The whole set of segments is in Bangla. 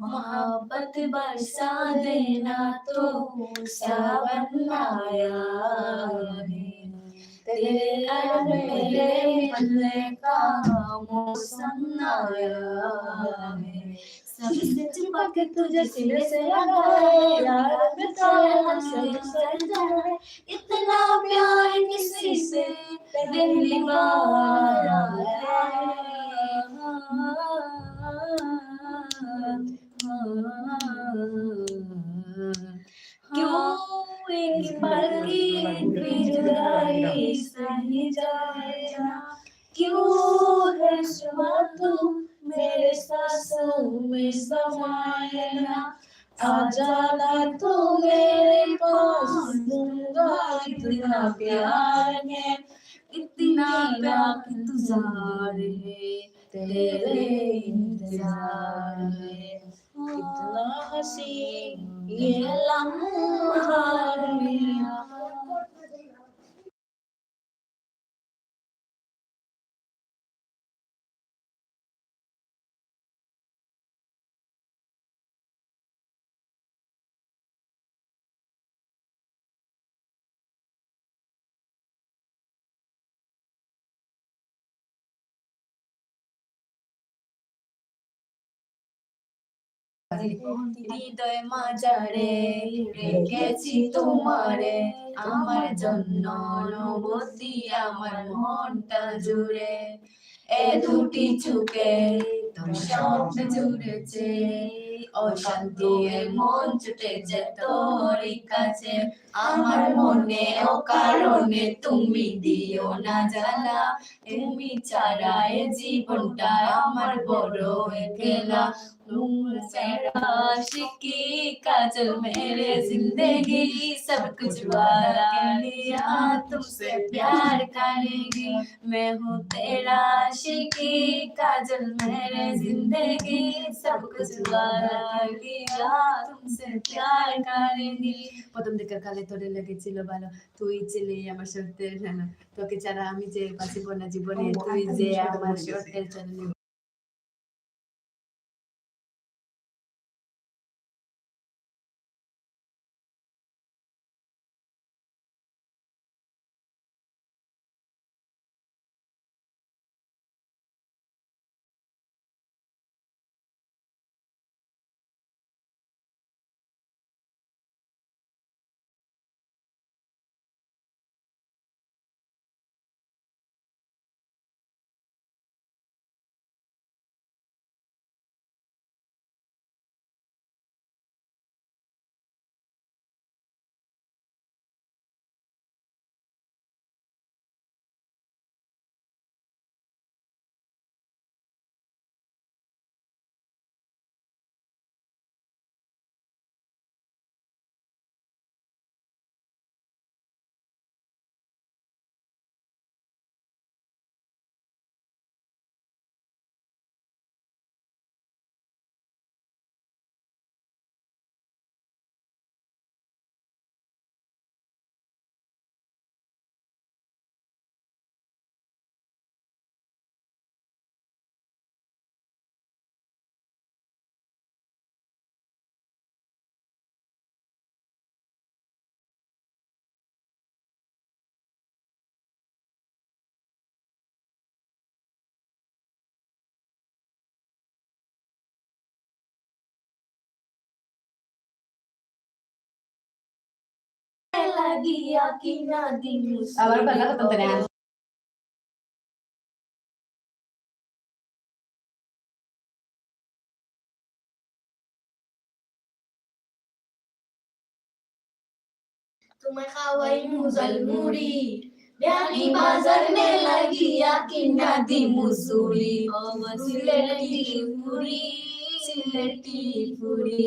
मोहब्बत बरसा देना तो सावन आया है। तेरे मिलने का मौसम आया है। सबसे छुपा के तुझे सीने से यार बेचारा सर जाए। इतना प्यार किसी से पहली बार क्यों एक पल की जुदाई सही जाए क्यों है शुमा तू आ जाना तू मेरे पास दूँगा इतना प्यार है, इतना प्यार इंतज़ार है, तेरे इंतज़ार है। कितना हसी, ये लम्हा मेरा হৃদয় মাজারে রেখেছি তোমারে। আমার জন্য নবতী আমার মনটা জুড়ে। এ দুটি চুকে স্বপ্ন জুড়েছে অশান্তি এ মন ছুটেছে তোরই কাছে আমার মনে ও কারণে তুমি দিও না জ্বালা তুমি ছাড়া এ জীবনটা আমার বড় একলা आशिकी काजल मेरे जिंदगी सब कुछ वादा लिया तुमसे प्यार करेगी मैं हूँ तेरा आशिकी काजल मेरे जिंदगी सब कुछ वादा लिया तुमसे प्यार करेगी প্রথম দিকের কালে তোরে লেগেছিল ভালো তুই ছিলি আমার সত্যের জানা তোকে ছাড়া আমি যে বাঁচিব না জীবনে তুই যে আমার সত্যের জানা दिया कि ना दिल அவர் பல்லக பத்தனே तुम्हें खवाई मुजलमुरी प्यारी बाज़ार में लगी या किन्ना दी मुसूरी ओ सिलेटी पूरी सिलेटी पूरी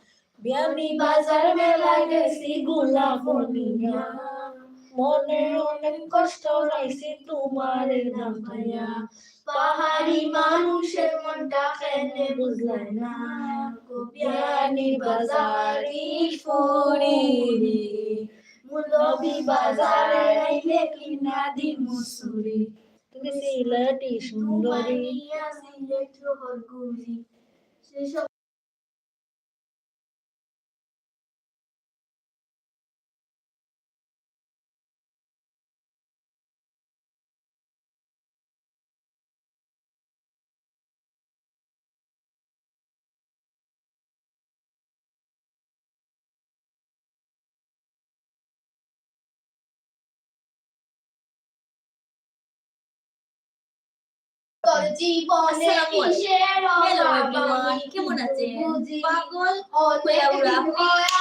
বিয়ানি বাজার মেলায় গেছি গোলাপ নিয়া মনে অনেক কষ্ট রাইছি তোমার নাম পাইয়া পাহাড়ি মানুষের মনটা কেনে বুঝলাই না বিয়ানি বাজারি ফুরি মুলবি বাজারে আইলে কিনা দিন মুসুরি তুমি সিলেটি সুন্দরী সিলেট হরগুরি সেসব তোর জীবনে। কিসের কেমন? পাগল।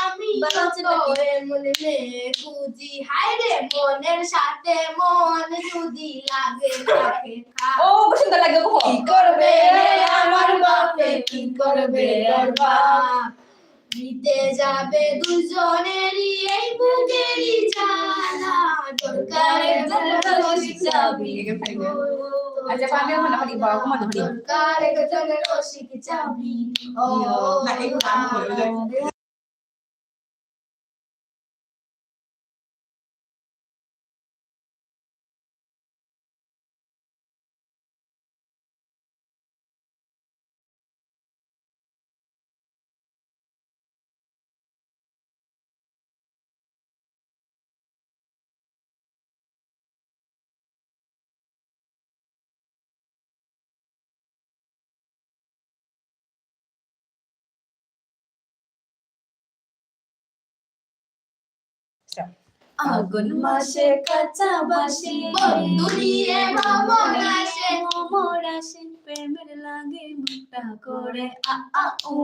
আমি? মনে হায় রে মনের সাথে মন যদি লাগে তাকে ও সুন্দর লাগে কি করবে আমার বাপে কি করবে ওর বাপ দিতে যাবে দুজনেরই এই বুকেরই জ্বালা দরকারে চাবি আচ্ছা পাবে মনে হরি বাবা কো মনে হরি কারে গজল রশি কি চাবি ও মানে গান আগুন মাসে কাঁচা বাসি। বন্ধু আসে। ভ্রমণ আসে প্রেমের লাগে মুখটা করে। আ আ উ।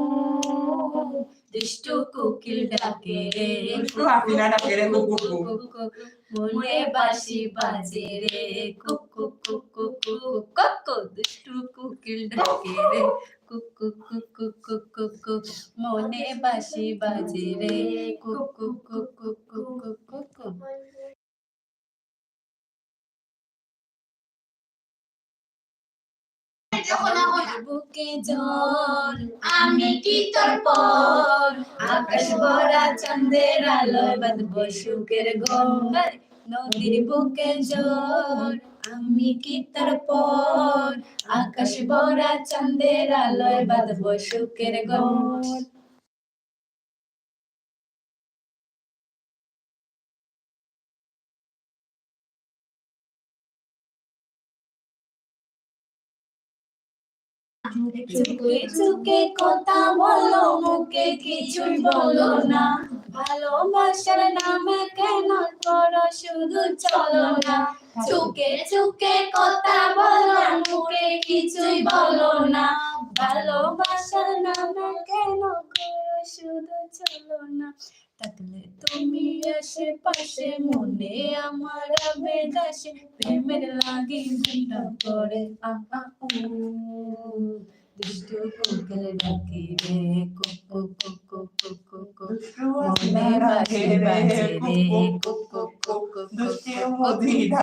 দুষ্টু কোকিল ডাকে রে দুষ্টু মনে বাসি বাজে রে কুক কুক। কুক কুক কুক কুক, কুক, কুক, দুষ্টু কোকিল ডাকে রে। কুক মনে বাসি বাজে রে বুকে জ্বর আমি কি তোর পর আকাশ ভরা চন্দ্রের আলোয় বাঁধবো সুখের ঘর নদীর বুকে জোর আমি কি তার পর? আকাশ বড়া চন্দ্রের আলোয় বাঁধবো সুখের ঘর। চুকে চুকে কথা বলো, মুখে কিছুই বলো না। ভালোবাসার নামে কেন করো শুধু চলো না। চুকে চুকে কথা বলো, মুখে কিছুই বলো না। ভালোবাসার নামে কেন করো শুধু চলো না। থাকলে তুমি আসে পাশে মনে আমার আবেগ আসে প্রেমের লাগে ঘুমটা করে আহা দুষ্ট কোকিল ডাকে রে কোকো কোকো কোকো কোকো মনে বাজে বাজে রে কোকো কোকো কোকো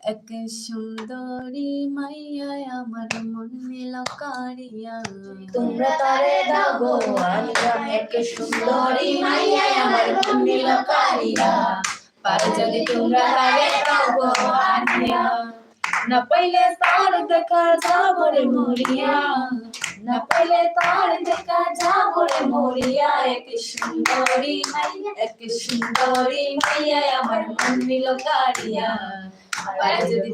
এক সুন্দরী মাইয়া আমার মন নিল কারিয়া। তোমরা তারে দাও গো আনিয়া এক সুন্দরী মাইয়া আমার মন নিল কারিয়া। পারে যদি তোমরা তারে দাও গো আনিয়া না। পাইলে তার দেখা যাব রে মরিয়া। না পেলে তার দেখা যাব রে মরিয়া। এক সুন্দরী মাইয়া, এক সুন্দরী মাইয়া, আমার মন নিল কারিয়া পারে যদি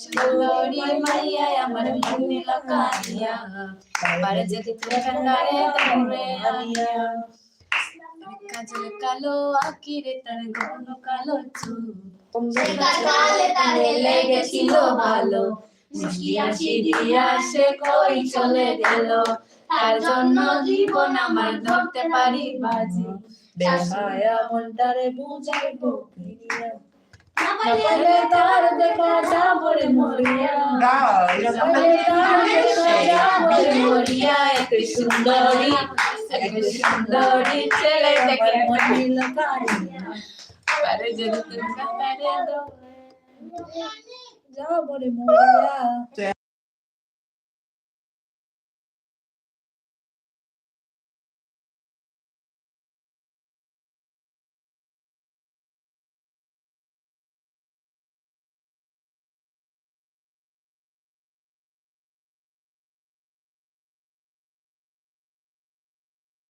সুন্দরী মাইয়া, আমার মন নিল কারিয়া পারে যদি তোমরা তারে দাও রে আনিয়া। কাজল কালো আকিরে, তার কালো চুল। লেগেছিল ভালো। হাসি দিয়া সে কই চলে গেল? তার জন্য জীবন আমার ধরতে পারি বাজি। বেমায়া মনটারে যাব মরিয়া। সুন্দরী সুন্দরী ছেলে যাব রে মরিয়া